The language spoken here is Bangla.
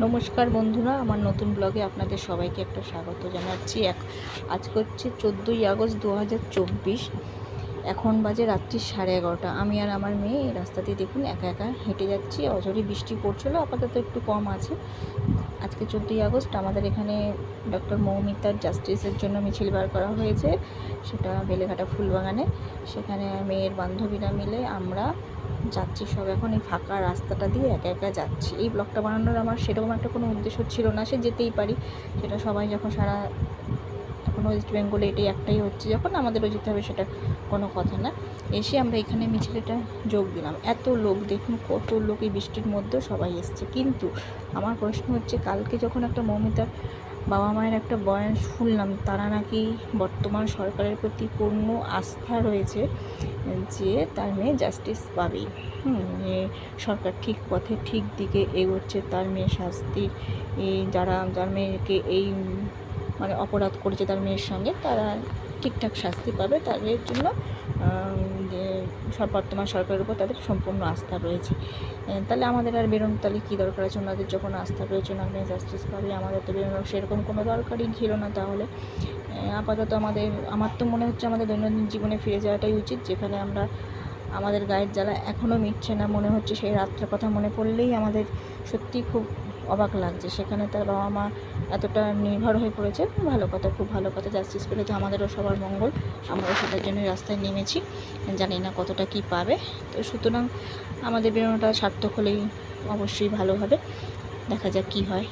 নমস্কার বন্ধুরা, আমার নতুন ব্লগে আপনাদের সবাইকে একটা স্বাগত জানাচ্ছি। এক আজ হচ্ছে চোদ্দোই আগস্ট দু হাজার চব্বিশ। এখন বাজে রাত্রি সাড়ে এগারোটা। আমি আর আমার মেয়ে রাস্তাতে দেখুন একা একা হেঁটে যাচ্ছি। অঝরে বৃষ্টি পড়ছিল, আপাতত একটু কম আছে। আজকে চোদ্দোই আগস্ট আমাদের এখানে ডক্টর মৌমিতার জাস্টিসের জন্য মিছিল বার করা হয়েছে, সেটা বেলেঘাটা ফুলবাগানে। সেখানে মেয়ের বান্ধবীরা মিলে আমরা যাচ্ছি সব এখন এই ফাঁকা রাস্তাটা দিয়ে একা একা যাচ্ছি। এই ব্লগটা বানানোর আমার সেরকম একটা কোনো উদ্দেশ্য ছিল না, সে যেতেই পারি। সেটা সবাই যখন সারা এখন ওয়েস্ট বেঙ্গলে এটাই একটাই হচ্ছে যখন আমাদেরও যেতে হবে সেটা কোনো কথা না। এসে আমরা এখানে মিছিলটা যোগ দিলাম। এত লোক, দেখুন কত লোক এই বৃষ্টির মধ্যেও সবাই এসছে। কিন্তু আমার প্রশ্ন হচ্ছে, কালকে যখন একটা মমিতার বাবা মায়ের একটা বয়ান শুনলাম, তারা নাকি বর্তমান সরকারের প্রতি পূর্ণ আস্থা রয়েছে যে তার মেয়ে জাস্টিস পাবেই সরকার ঠিক পথে ঠিক দিকে এগোচ্ছে, তার মেয়ে শাস্তির যারা, যার মেয়েকে এই মানে অপরাধ করেছে তার মেয়ের সঙ্গে, তারা ঠিকঠাক শাস্তি পাবে তাদের জন্য। বর্তমান সরকারের উপর তাদের সম্পূর্ণ আস্থা রয়েছে। তাহলে আমাদের আর বেরোনো, তাহলে কী দরকার আছে? ওনাদের যখন আস্থা রয়েছে মেয়ে জাস্টিস পাবে, আমাদের তো বেরোনোর সেরকম কোনো দরকারই ছিল না তাহলে। আপাতত আমাদের, আমার তো মনে হচ্ছে আমাদের দৈনন্দিন জীবনে ফিরে যাওয়াটাই উচিত, যেখানে আমরা, আমাদের গায়ের জ্বালা এখনও মিটছে না। মনে হচ্ছে সেই রাত্রের কথা মনে পড়লেই আমাদের সত্যি খুব অবাক লাগছে। সেখানে তার বাবা মা এতটা নির্ভর হয়ে পড়েছে ভালো কথা, খুব ভালো কথা জাস্টিস পেলে তো আমাদেরও সবার মঙ্গল। আমরাও সেটার জন্য রাস্তায় নেমেছি, জানি না কতটা কি পাবে। তো সুতরাং আমাদের বেরোনোটা সার্থক হলেই অবশ্যই ভালো হবে। দেখা যাক কী হয়।